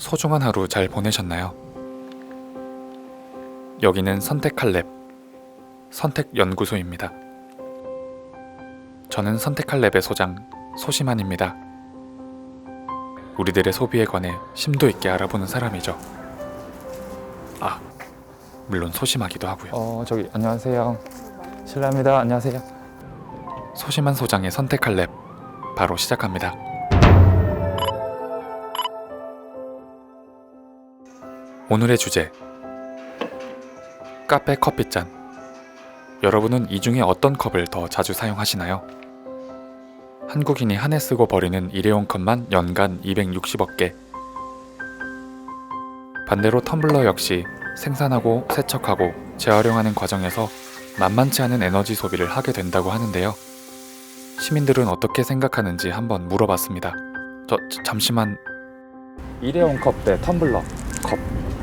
소중한 하루 잘 보내셨나요? 여기는 선택할 랩 선택연구소입니다. 저는 선택할 랩의 소장 소심한입니다. 우리들의 소비에 관해 심도 있게 알아보는 사람이죠. 아, 물론 소심하기도 하고요. 어 저기 안녕하세요. 실례합니다. 안녕하세요. 소심한 소장의 선택할 랩 바로 시작합니다. 오늘의 주제 카페 커피잔 여러분은 이 중에 어떤 컵을 더 자주 사용하시나요? 한국인이 한 해 쓰고 버리는 일회용 컵만 연간 260억 개 반대로 텀블러 역시 생산하고 세척하고 재활용하는 과정에서 만만치 않은 에너지 소비를 하게 된다고 하는데요. 시민들은 어떻게 생각하는지 한번 물어봤습니다. 저, 저- 잠시만 일회용 컵 대 텀블러 컵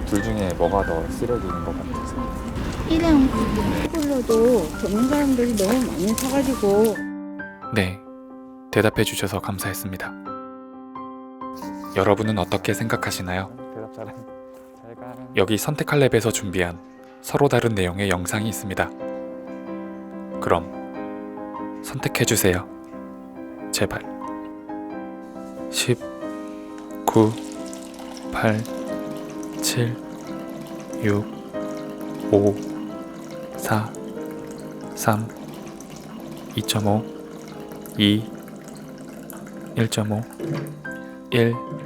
둘 중에 뭐가 더 쓰레기인 것 같으세요? 일회용 컵으로도 젊은 사람들이 너무 많이 사가지고 네 대답해 주셔서 감사했습니다. 여러분은 어떻게 생각하시나요? 대답 잘해. 잘 가. 여기 선택할 랩에서 준비한 서로 다른 내용의 영상이 있습니다. 그럼 선택해 주세요. 제발. 10 9 8 7 6 5 4 3 2.5 2 1.5 1